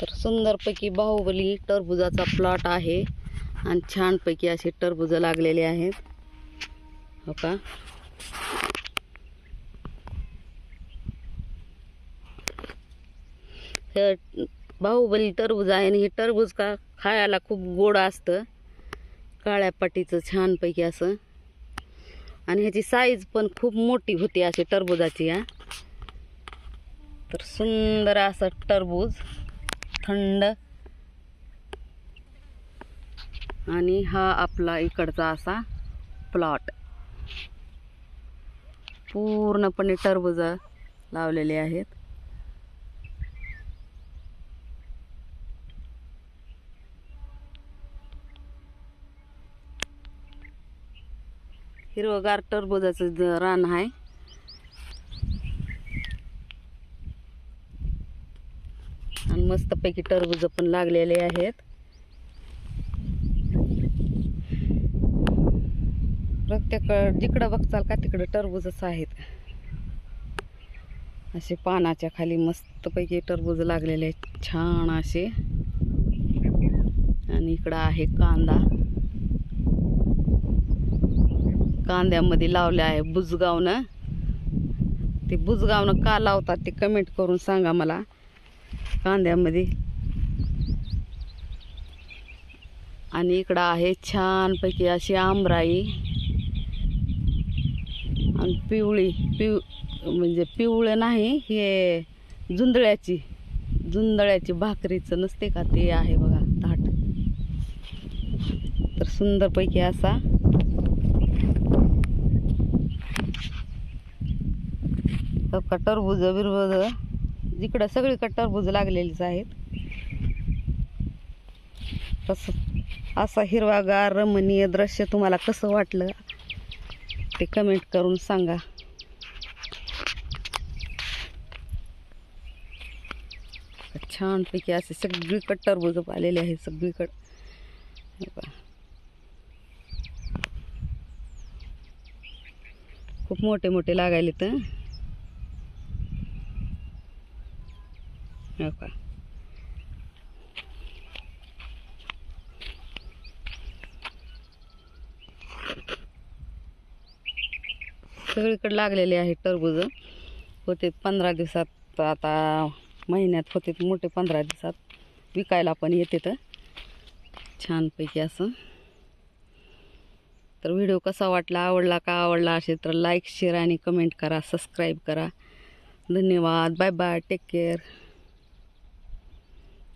तर सुंदरपैकी बाहुबली टरबुजाचा प्लॉट आहे. आणि छानपैकी असे टरबुजं लागलेले आहेत. हो का? हे बाहुबली टरबूज आहे आणि हे टरबूज का खायला खूप गोड असतं. काळ्या पाटीचं छानपैकी असं. आणि ह्याची साईज पण खूप मोठी होती अशी टरबुजाची हा. तर सुंदर असं टरबूज. थंड. आणि हा आपला इकडचा असा प्लॉट पूर्णपणे टरबूज लावलेले आहेत. हिरवगार टरबुजाचं ज- रान आहे आणि मस्तपैकी टरबूज पण लागलेले आहेत. प्रत्येक जिकडं बघचाल का तिकडं टरबूजच आहेत. असे पानाच्या खाली मस्तपैकी टरबूज लागलेले आहेत. छान असे. आणि इकडं आहे कांदा. कांद्यामध्ये लावले आहे बुजगावनं. ते बुजगावनं का लावतात ते कमेंट करून सांगा मला. कांद्यामध्ये. आणि इकडं आहे छानपैकी अशी आमराई आणि पिवळी पिव म्हणजे पिवळं नाही हे जुंदळ्याची जुंदळ्याची भाकरीचं नसते का? ते आहे बघा ताट. तर सुंदरपैकी असा. का टरबूज बिरबूज जिकडं सगळीकडं टरबूज लागलेलीच आहेत. तसं असा हिरवागार रमणीय दृश्य तुम्हाला कसं वाटलं ते कमेंट करून सांगा. छानपैकी असे सगळीकडे टरबूज आलेले आहेत सगळीकडे. खूप मोठे मोठे लागायले तर हो सगळीकडे लागलेले आहेत टरबूज. होते पंधरा दिवसात आता महिन्यात होते मोठे पंधरा दिवसात. विकायला पण येते तर. छानपैकी असं. तर व्हिडिओ कसा वाटला आवडला का आवडला असेल तर लाईक शेअर आणि कमेंट करा सबस्क्राईब करा. धन्यवाद. Bye bye take care